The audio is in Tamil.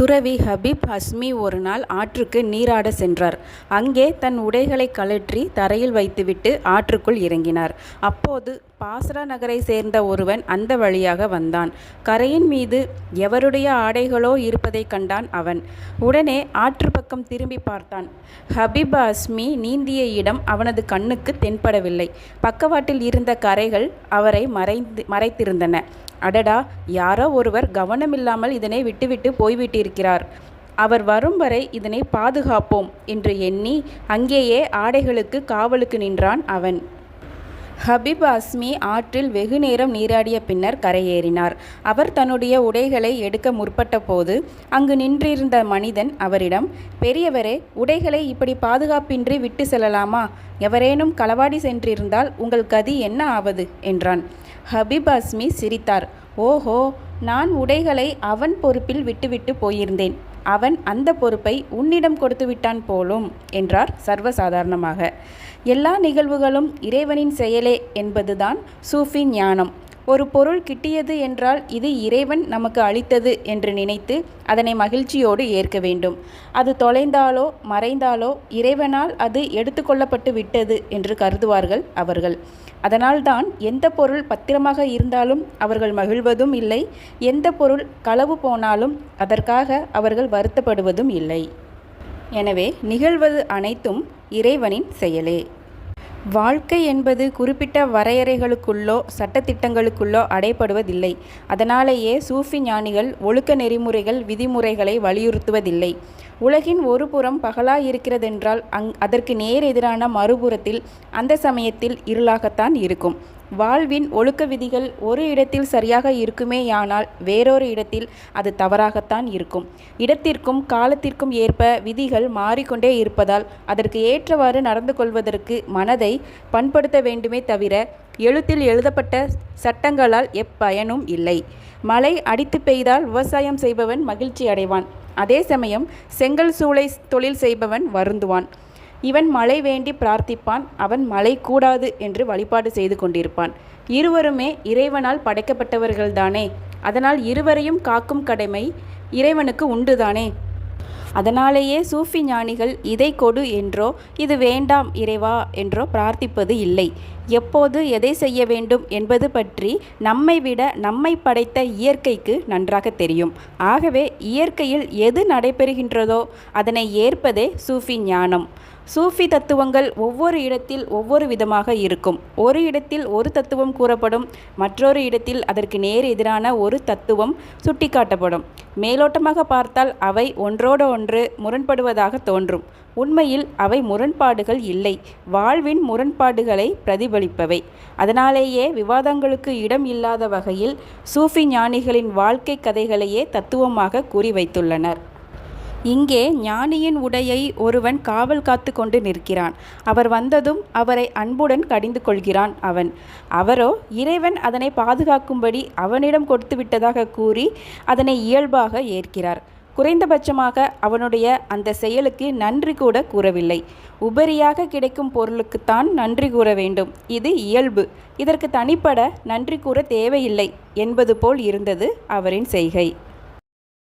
துறவி ஹபீப் ஹஸ்மி ஒரு நாள் ஆற்றுக்கு நீராட சென்றார். அங்கே தன் உடைகளை கழற்றி தரையில் வைத்துவிட்டு ஆற்றுக்குள் இறங்கினார். அப்போது பாஸ்ரா நகரை சேர்ந்த ஒருவன் அந்த வழியாக வந்தான். கரையின் மீது எவருடைய ஆடைகளோ இருப்பதைக் கண்டான் அவன். உடனே ஆற்று பக்கம் திரும்பிப் பார்த்தான். ஹபீப் ஹஸ்மி நீந்திய இடம் அவனது கண்ணுக்கு தென்படவில்லை. பக்கவாட்டில் இருந்த கரைகள் அவரை மறைந்து மறைத்திருந்தன. அடடா யாரோ ஒருவர் கவனமில்லாமல் இதனை விட்டுவிட்டு போய்விட்டிருக்கிறார். அவர் வரும் வரை இதனை பாதுகாப்போம் என்று எண்ணி அங்கேயே ஆடைகளுக்குக் காவலுக்கு நின்றான் அவன். ஹபீப் ஹஸ்மி ஆற்றில் வெகுநேரம் நீராடிய பின்னர் கரையேறினார். அவர் தன்னுடைய உடைகளை எடுக்க முற்பட்டபோது அங்கு நின்றிருந்த மனிதன் அவரிடம் பெரியவரே உடைகளை இப்படி பாதுகாப்பின்றி விட்டு செல்லலாமா? எவரேனும் களவாடி சென்றிருந்தால் உங்கள் கதி என்ன ஆவது? என்றான். ஹபீப் ஹஸ்மி சிரித்தார். ஓஹோ நான் உடைகளை அவன் பொறுப்பில் விட்டுவிட்டுப் போயிருந்தேன். அவன் அந்த பொறுப்பை உன்னிடம் கொடுத்து விட்டான் போலும் என்றார் சர்வசாதாரணமாக. எல்லா நிகழ்வுகளும் இறைவனின் செயலே என்பதுதான் சூஃபி ஞானம். ஒரு பொருள் கிட்டியது என்றால் இது இறைவன் நமக்கு அளித்தது என்று நினைத்து அதனை மகிழ்ச்சியோடு ஏற்க வேண்டும். அது தொலைந்தாலோ மறைந்தாலோ இறைவனால் அது எடுத்துக்கொள்ளப்பட்டு விட்டது என்று கருதுவார்கள் அவர்கள். அதனால்தான் எந்த பொருள் பத்திரமாக இருந்தாலும் அவர்கள் மகிழ்வதும் இல்லை எந்த பொருள் களவு போனாலும் அதற்காக அவர்கள் வருத்தப்படுவதும் இல்லை. எனவே நிகழ்வது அனைத்தும் இறைவனின் செயலே. வாழ்க்கை என்பது குறிப்பிட்ட வரையறைகளுக்குள்ளோ சட்டத்திட்டங்களுக்குள்ளோ அடைபடுவதில்லை. அதனாலேயே சூஃபி ஞானிகள் ஒழுக்க நெறிமுறைகள் விதிமுறைகளை வலியுறுத்துவதில்லை. உலகின் ஒரு புறம் பகலாயிருக்கிறதென்றால் அதற்கு நேர் எதிரான மறுபுறத்தில் அந்த சமயத்தில் இருளாகத்தான் இருக்கும். வாழ்வின் ஒழுக்க விதிகள் ஒரு இடத்தில் சரியாக இருக்குமேயானால் வேறொரு இடத்தில் அது தவறாகத்தான் இருக்கும். இடத்திற்கும் காலத்திற்கும் ஏற்ப விதிகள் மாறிக்கொண்டே இருப்பதால் அதற்கு ஏற்றவாறு நடந்து கொள்வதற்கு மனதை பண்படுத்த வேண்டுமே தவிர எழுத்தில் எழுதப்பட்ட சட்டங்களால் எப்பயனும் இல்லை. மழை அடித்து பெய்தால் விவசாயம் செய்பவன் மகிழ்ச்சி அடைவான். அதே சமயம் செங்கல் சூளை தொழில் செய்பவன் வருந்துவான். இவன் மழை வேண்டி பிரார்த்திப்பான் அவன் மழை கூடாது என்று வழிபாடு செய்து கொண்டிருப்பான். இருவருமே இறைவனால் படைக்கப்பட்டவர்கள்தானே. அதனால் இருவரையும் காக்கும் கடமை இறைவனுக்கு உண்டுதானே. அதனாலேயே சூஃபி ஞானிகள் இதை கொடு என்றோ இது வேண்டாம் இறைவா என்றோ பிரார்த்திப்பது இல்லை. எப்போது எதை செய்ய வேண்டும் என்பது பற்றி நம்மை விட நம்மை படைத்த இயற்கைக்கு நன்றாக தெரியும். ஆகவே இயற்கையில் எது நடைபெறுகின்றதோ அதனை ஏற்பதே சூஃபி ஞானம். சூஃபி தத்துவங்கள் ஒவ்வொரு இடத்தில் ஒவ்வொரு விதமாக இருக்கும். ஒரு இடத்தில் ஒரு தத்துவம் கூறப்படும் மற்றொரு இடத்தில் அதற்கு நேர் எதிரான ஒரு தத்துவம் சுட்டிக்காட்டப்படும். மேலோட்டமாக பார்த்தால் அவை ஒன்றோடொன்று முரண்படுவதாகத் தோன்றும். உண்மையில் அவை முரண்பாடுகள் இல்லை வாழ்வின் முரண்பாடுகளைப் பிரதிபலிப்பவை. அதனாலேயே விவாதங்களுக்கு இடம் இல்லாத வகையில் சூஃபி ஞானிகளின் வாழ்க்கைக் கதைகளையே தத்துவமாகக் கூறி வைத்துள்ளனர். இங்கே ஞானியின் உடையை ஒருவன் காவல் காத்து கொண்டு நிற்கிறான். அவர் வந்ததும் அவரை அன்புடன் கடிந்து கொள்கிறான் அவன். அவரோ இறைவன் அதனை பாதுகாக்கும்படி அவனிடம் கொடுத்துவிட்டதாகக் கூறி அதனை இயல்பாக ஏற்கிறார். குறைந்தபட்சமாக அவனுடைய அந்த செயலுக்கு நன்றி கூட கூறவில்லை. உபரியாக கிடைக்கும் பொருளுக்குத்தான் நன்றி கூற வேண்டும். இது இயல்பு. இதற்கு தனிப்பட நன்றி கூற தேவையில்லை என்பது போல் இருந்தது அவரின் செய்கை.